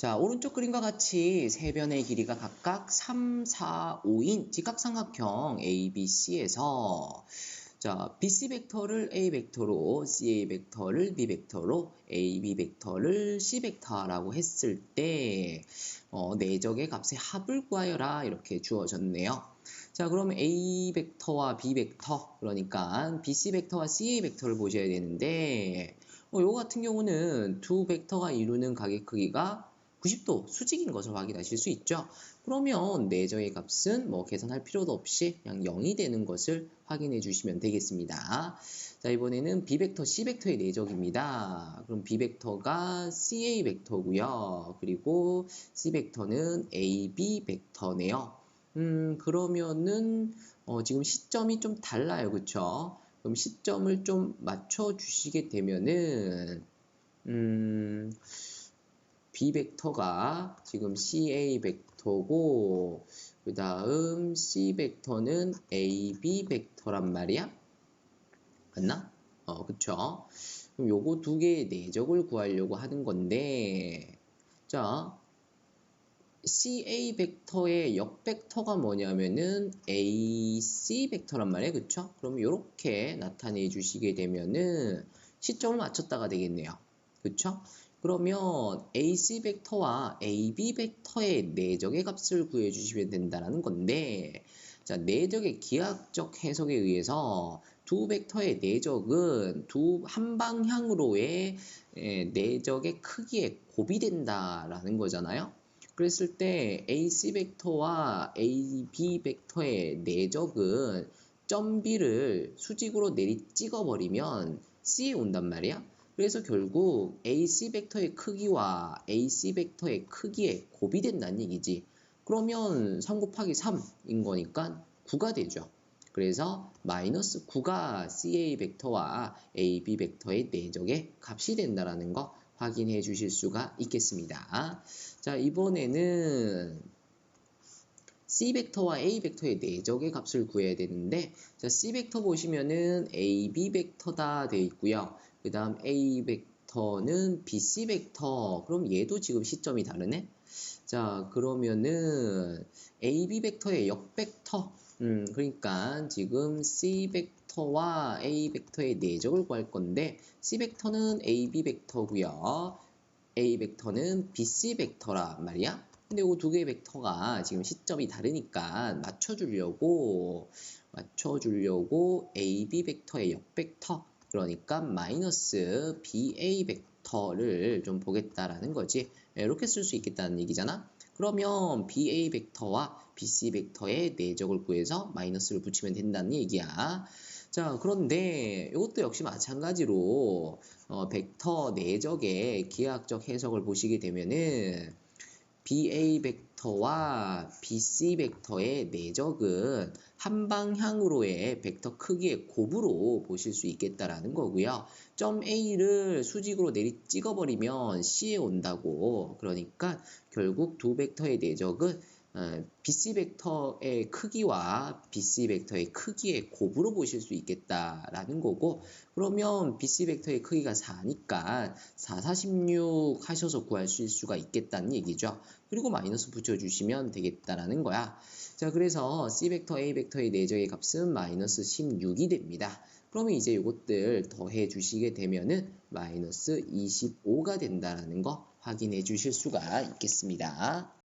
자, 오른쪽 그림과 같이 세 변의 길이가 각각 3, 4, 5인 직각삼각형 ABC에서 자, BC 벡터를 A 벡터로, CA 벡터를 B 벡터로, AB 벡터를 C 벡터라고 했을 때 어, 내적의 값의 합을 구하여라 이렇게 주어졌네요. 자, 그럼 A 벡터와 B 벡터, 그러니까 BC 벡터와 CA 벡터를 보셔야 되는데 어, 요 같은 경우는 두 벡터가 이루는 각의 크기가 90도 수직인 것을 확인하실 수 있죠. 그러면 내저의 값은 뭐 계산할 필요도 없이 그냥 0이 되는 것을 확인해 주시면 되겠습니다. 자, 이번에는 B벡터, C벡터의 내적입니다. 그럼 B벡터가 CA 벡터고요. 그리고 C벡터는 AB 벡터네요. 음, 그러면은 어, 지금 시점이 좀 달라요. 그쵸? 그럼 시점을 좀 맞춰 주시게 되면은 음, B 벡터가 지금 CA 벡터고 그 다음 C 벡터는 AB 벡터란 말이야 맞나? 어 그쵸 그럼 요거 두 개의 내적을 구하려고 하는 건데 자 CA 벡터의 역 벡터가 뭐냐면은 AC 벡터란 말이에요 그쵸? 그럼 이렇게 나타내 주시게 되면은 시점을 맞췄다가 되겠네요 그쵸? 그러면 AC 벡터와 AB 벡터의 내적의 값을 구해주시면 된다는 건데 자, 내적의 기하학적 해석에 의해서 두 벡터의 내적은 두 한 방향으로의 내적의 크기에 곱이된다라는 거잖아요. 그랬을 때 AC 벡터와 AB 벡터의 내적은 점 B를 수직으로 내리 찍어버리면 C에 온단 말이야. 그래서 결국 AC 벡터의 크기와 AC 벡터의 크기에 곱이 된다는 얘기지. 그러면 3 곱하기 3인 거니까 9가 되죠. 그래서 마이너스 9가 CA 벡터와 AB 벡터의 내적의 값이 된다라는 거 확인해 주실 수가 있겠습니다. 자, 이번에는 C 벡터와 A 벡터의 내적의 값을 구해야 되는데 자, C 벡터 보시면은 AB 벡터다 되어 있고요. 그 다음 A 벡터는 BC 벡터. 그럼 얘도 지금 시점이 다르네? 자, 그러면은 AB 벡터의 역 벡터. 음, 그러니까 지금 C 벡터와 A 벡터의 내적을 구할 건데 C 벡터는 AB 벡터고요. A 벡터는 BC 벡터라 말이야. 근데 이 두 개의 벡터가 지금 시점이 다르니까 맞춰주려고 맞춰주려고 AB 벡터의 역벡터 그러니까 마이너스 BA 벡터를 좀 보겠다라는 거지. 예, 이렇게 쓸 수 있겠다는 얘기잖아. 그러면 BA 벡터와 BC 벡터의 내적을 구해서 마이너스를 붙이면 된다는 얘기야. 자, 그런데 이것도 역시 마찬가지로 어, 벡터 내적의 기하학적 해석을 보시게 되면은 BA 벡터와 BC 벡터의 내적은 한 방향으로의 벡터 크기의 곱으로 보실 수 있겠다라는 거고요. 점 A를 수직으로 내리 찍어버리면 C에 온다고. 그러니까 결국 두 벡터의 내적은 어, BC 벡터의 크기와 BC 벡터의 크기의 곱으로 보실 수 있겠다라는 거고 그러면 BC 벡터의 크기가 4니까 4, 46 하셔서 구할 수 있을 수가 있겠다는 얘기죠. 그리고 마이너스 붙여주시면 되겠다라는 거야. 자 그래서 C 벡터, A 벡터의 내적의 값은 마이너스 16이 됩니다. 그러면 이제 이것들 더해 주시게 되면은 마이너스 25가 된다라는 거 확인해 주실 수가 있겠습니다.